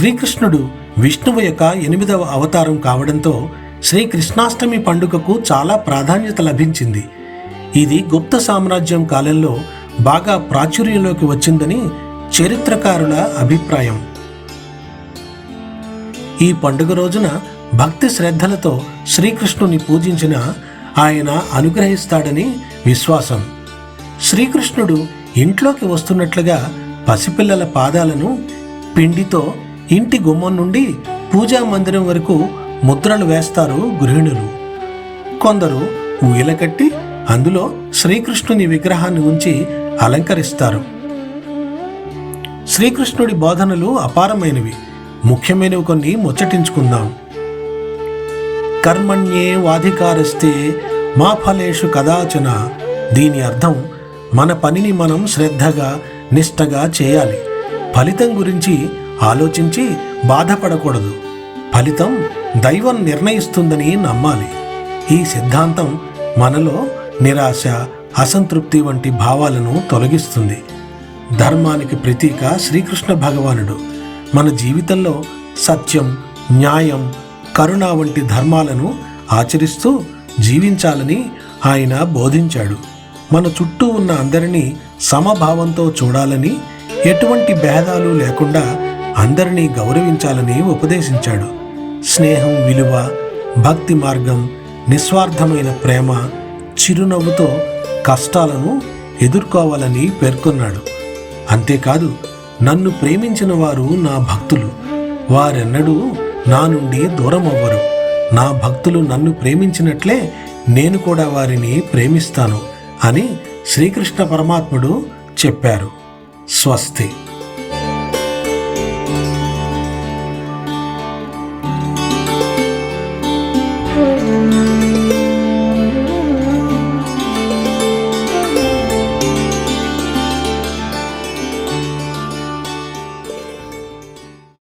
శ్రీకృష్ణుడు విష్ణువు యొక్క ఎనిమిదవ అవతారం కావడంతో శ్రీకృష్ణాష్టమి పండుగకు చాలా ప్రాధాన్యత లభించింది. ఇది గుప్త సామ్రాజ్యం కాలంలో బాగా ప్రాచుర్యంలోకి వచ్చిందని చరిత్రకారుల అభిప్రాయం. ఈ పండుగ రోజున భక్తి శ్రద్ధలతో శ్రీకృష్ణుని పూజించిన ఆయన అనుగ్రహిస్తాడని విశ్వాసం. శ్రీకృష్ణుడు ఇంట్లోకి వస్తున్నట్లుగా పసిపిల్లల పాదాలను పిండితో ఇంటి గుమ్మం నుండి పూజా మందిరం వరకు ముద్రలు వేస్తారు గృహిణులు. కొందరు ఊయల కట్టి అందులో శ్రీకృష్ణుని విగ్రహాన్ని ఉంచి అలంకరిస్తారు. శ్రీకృష్ణుడి బోధనలు అపారమైనవి. ముఖ్యమైనవి కొన్ని ముచ్చటించుకుందాం. కర్మణ్యే వాధికారస్తే మా ఫలేషు కదాచన. దీని అర్థం మన పనిని మనం శ్రద్ధగా నిష్టగా చేయాలి. ఫలితం గురించి ఆలోచించి బాధపడకూడదు. ఫలితం దైవం నిర్ణయిస్తుందని నమ్మాలి. ఈ సిద్ధాంతం మనలో నిరాశ అసంతృప్తి వంటి భావాలను తొలగిస్తుంది. ధర్మానికి ప్రతీక శ్రీకృష్ణ భగవానుడు. మన జీవితంలో సత్యం న్యాయం కరుణ వంటి ధర్మాలను ఆచరిస్తూ జీవించాలని ఆయన బోధించాడు. మన చుట్టూ ఉన్న అందరినీ సమభావంతో చూడాలని ఎటువంటి భేదాలు లేకుండా అందరినీ గౌరవించాలని ఉపదేశించాడు. స్నేహం విలువ భక్తి మార్గం నిస్వార్థమైన ప్రేమ చిరునవ్వుతో కష్టాలను ఎదుర్కోవాలని పేర్కొన్నాడు. అంతేకాదు నన్ను ప్రేమించిన వారు నా భక్తులు. వారెన్నడూ నా నుండి దూరం అవ్వరు నా భక్తులు నన్ను ప్రేమించినట్లే నేను కూడా వారిని ప్రేమిస్తాను అని శ్రీకృష్ణ పరమాత్ముడు చెప్పారు. స్వస్తి.